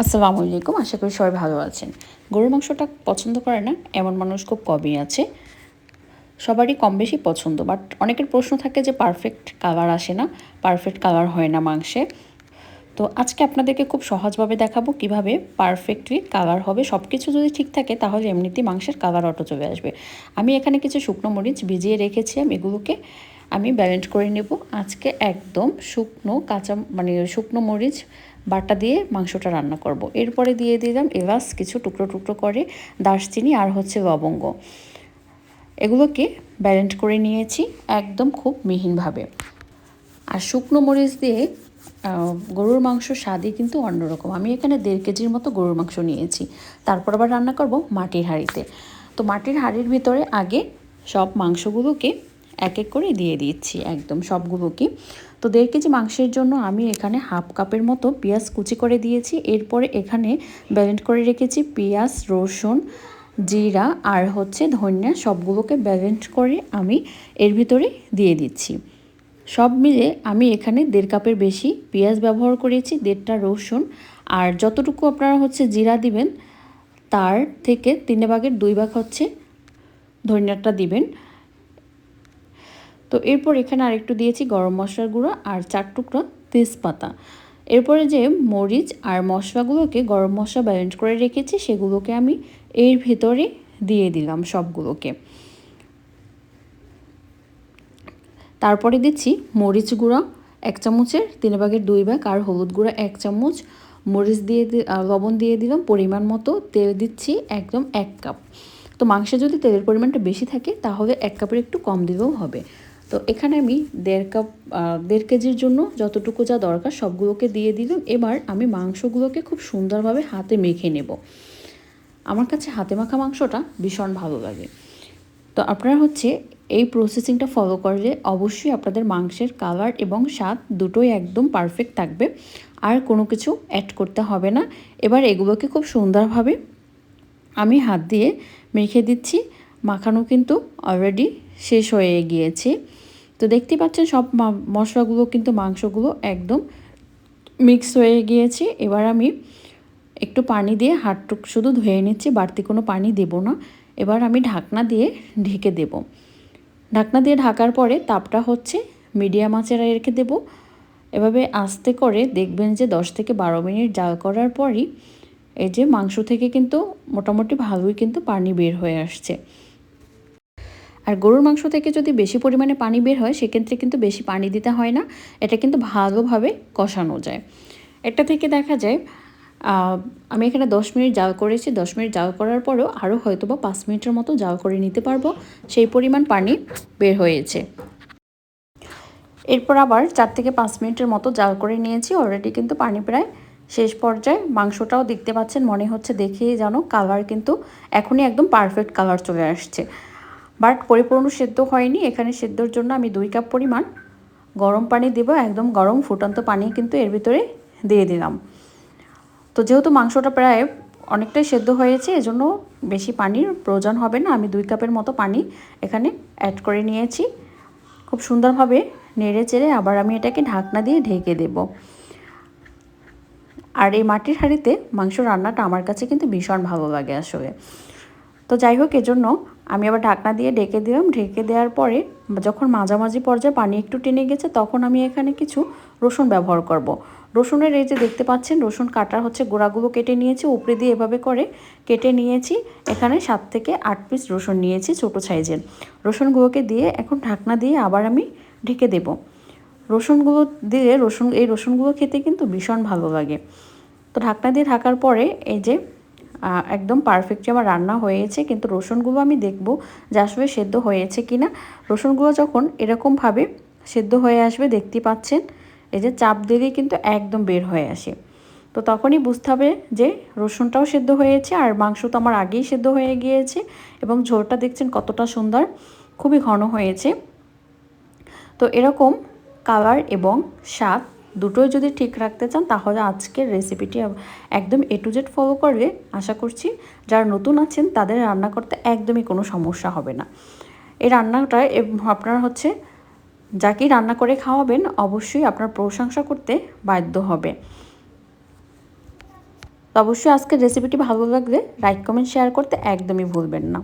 আসসালামু আলাইকুম, আশা করি সবাই ভালো আছেন। গরুর মাংসটা পছন্দ করে না, এমন মানুষ খুব কমই আছে। সবারই কম বেশি পছন্দ বাট অনেকের প্রশ্ন থাকে যে পারফেক্ট কালার আসে না পারফেক্ট কালার হয় না মাংসে। তো আজকে আপনাদেরকে খুব সহজভাবে দেখাবো কীভাবে পারফেক্টলি কালার হবে। সব কিছু যদি ঠিক থাকে, তাহলে এমনিতেই মাংসের কালার অটো চলে আসবে। আমি এখানে কিছু শুকনো মরিচ ভিজিয়ে রেখেছি আমি এগুলোকে। আমি ব্যালেন্স করে নেব। আজকে একদম শুকনো কাঁচা মানে শুকনো মরিচ বাটা দিয়ে মাংসটা রান্না করব। এরপরে দিয়ে দিলাম এলাচ, কিছু টুকরো টুকরো করে দারচিনি আর হচ্ছে লবঙ্গ। এগুলোকে ব্যালেন্ট করে নিয়েছি একদম খুব মিহিনভাবে। আর শুকনো মরিচ দিয়ে গরুর মাংস স্বাদই কিন্তু অন্যরকম। আমি এখানে দেড় কেজির মতো গরুর মাংস নিয়েছি। তারপর আবার রান্না করব মাটির হাঁড়িতে। তো মাটির হাঁড়ির ভিতরে আগে সব মাংসগুলোকে এক এক করে দিয়ে দিচ্ছি একদম সবগুলোকে। তো দেড় কেজি মাংসের জন্য আমি এখানে হাফ কাপের মতো পেঁয়াজ কুচি করে দিয়েছি। এরপরে এখানে ব্যালেন্ড করে রেখেছি পেঁয়াজ, রসুন, জিরা আর হচ্ছে ধনিয়া সবগুলোকে ব্যালেন্ড করে আমি এর ভিতরে দিয়ে দিচ্ছি। সব মিলে আমি এখানে দেড় কাপের বেশি পেঁয়াজ ব্যবহার করেছি, দেড়টা রসুন আর যতটুকু আপনারা হচ্ছে জিরা দিবেন, তার থেকে তিনে ভাগের দুই ভাগ হচ্ছে ধনিয়াটা দিবেন। তো এরপর এখানে আরেকটু দিয়েছি গরম মশলার গুঁড়ো আর চার টুকরো তেজপাতা। এরপরে যে মরিচ আর মশলাগুলোকে গরম মশলা ব্যালেন্স করে রেখেছি, সেগুলোকে আমি এর ভেতরে দিয়ে দিলাম সবগুলোকে। তারপরে দিচ্ছি মরিচ গুঁড়া এক চামচের, তিন ভাগের দুই ভাগ আর হলুদ গুঁড়া এক চামচ। মরিচ দিয়ে লবণ দিয়ে দিলাম পরিমাণ মতো, তেল দিচ্ছি একদম এক কাপ। তো মাংসে যদি তেলের পরিমাণটা বেশি থাকে, তাহলে এক কাপের একটু কম দিলেও হবে। তো এখানে আমি দেড় কাপ দেড় কেজির জন্য যতটুকু যা দরকার সবগুলোকে দিয়ে দিলাম। এবার আমি মাংসগুলোকে খুব সুন্দরভাবে হাতে মেখে নেব। আমার কাছে হাতে মাখা মাংসটা ভীষণ ভালো লাগে। তো আপনারা হচ্ছে এই প্রসেসিংটা ফলো করলে অবশ্যই আপনাদের মাংসের কালার এবং স্বাদ দুটোই একদম পারফেক্ট থাকবে। আর কোনো কিছু অ্যাড করতে হবে না। এবার এগুলোকে খুব সুন্দরভাবে আমি হাত দিয়ে মেখে দিচ্ছি। মাখানো কিন্তু অলরেডি শেষ হয়ে গিয়েছে। তো দেখতে পাচ্ছেন সব মশলাগুলো কিন্তু মাংসগুলো একদম মিক্স হয়ে গিয়েছে। এবার আমি একটু পানি দিয়ে হাতটুক শুধু ধুয়ে নিচ্ছি, বাড়তি কোনো পানি দেব না। এবার আমি ঢাকনা দিয়ে ঢেকে দেব। ঢাকনা দিয়ে ঢাকার পরে তাপটা হচ্ছে মিডিয়াম আঁচে রেখে দেব। এভাবে আস্তে করে দেখবেন যে দশ থেকে বারো মিনিট জাল করার পরই এই যে মাংস থেকে কিন্তু মোটামুটি ভালোই কিন্তু পানি বের হয়ে আসছে। আর গরুর মাংস থেকে যদি বেশি পরিমাণে পানি বের হয়, সেক্ষেত্রে কিন্তু বেশি পানি দিতে হয় না। এটা কিন্তু ভালোভাবে কষানো যায়। এটা থেকে দেখা যায় আমি এখানে দশ মিনিট জাল করেছি। দশ মিনিট জাল করার পরেও আরও হয়তো বা পাঁচ মিনিটের মতো জাল করে নিতে পারব। সেই পরিমাণ পানি বের হয়েছে। এরপর আবার চার থেকে পাঁচ মিনিটের মতো জাল করে নিয়েছি। অলরেডি কিন্তু পানি প্রায় শেষ পর্যায়ে। মাংসটাও দেখতে পাচ্ছেন, মনে হচ্ছে দেখেই জানো কালার কিন্তু এখনই একদম পারফেক্ট কালার চলে আসছে। বাট পরিপূর্ণ সেদ্ধ হয়নি, এখানে সেদ্ধর জন্য আমি দুই কাপ পরিমাণ গরম পানি দেব, একদম গরম ফুটন্ত পানি কিন্তু এর ভিতরে দিয়ে দিলাম। তো যেহেতু মাংসটা প্রায় অনেকটাই সেদ্ধ হয়েছে, এজন্য বেশি পানির প্রয়োজন হবে না। আমি দুই কাপের মতো পানি এখানে অ্যাড করে নিয়েছি। খুব সুন্দরভাবে নেড়ে চেড়ে আবার আমি এটাকে ঢাকনা দিয়ে ঢেকে দেব। আর এই মাটির হাঁড়িতে মাংস রান্নাটা আমার কাছে কিন্তু ভীষণ ভালো লাগে আসলে। তো যাই হোক, এজন্য আমি আবার ঢাকনা দিয়ে ঢেকে দিলাম। ঢেকে দেওয়ার পরে যখন মাঝামাঝি পর্যায়ে পানি একটু টেনে গেছে, তখন আমি এখানে কিছু রসুন ব্যবহার করব। রসুনের এই যে দেখতে পাচ্ছেন, রসুন কাটার হচ্ছে গোড়াগুলো কেটে নিয়েছি, উপরে দিয়ে এভাবে করে কেটে নিয়েছি। এখানে সাত থেকে আট পিস রসুন নিয়েছি ছোটো সাইজের। রসুনগুলোকে দিয়ে এখন ঢাকনা দিয়ে আবার আমি ঢেকে দেব। রসুনগুলো দিয়ে রসুন, এই রসুনগুলো খেতে কিন্তু ভীষণ ভালো লাগে। তো ঢাকনা দিয়ে ঢাকার পরে এই যে একদম পারফেক্টলি আমার রান্না হয়েছে, কিন্তু রসুনগুলো আমি দেখব যে আসলে সেদ্ধ হয়েছে কি না রসুনগুলো যখন এরকমভাবে সেদ্ধ হয়ে আসবে, দেখতে পাচ্ছেন, এই যে চাপ দিলেই কিন্তু একদম বের হয়ে আসে। তো তখনই বুঝতে হবে যে রসুনটাও সেদ্ধ হয়েছে, আর মাংস তো আমার আগেই সেদ্ধ হয়ে গিয়েছে, এবং ঝোলটা দেখছেন কতটা সুন্দর, খুবই ঘন হয়েছে। তো এরকম কালার এবং স্বাদ দুটোই যদি ঠিক রাখতে চান, তাহলে আজকের রেসিপিটি একদম এ টু জেড ফলো করলে আশা করছি যারা নতুন আছেন, তাদের রান্না করতে একদমই কোনো সমস্যা হবে না। এই রান্নাটা আপনার হচ্ছে যাকেই রান্না করে খাওয়াবেন, অবশ্যই আপনার প্রশংসা করতে বাধ্য হবে। অবশ্যই আজকের রেসিপিটি ভালো লাগলে লাইক কমেন্ট শেয়ার করতে একদমই ভুলবেন না।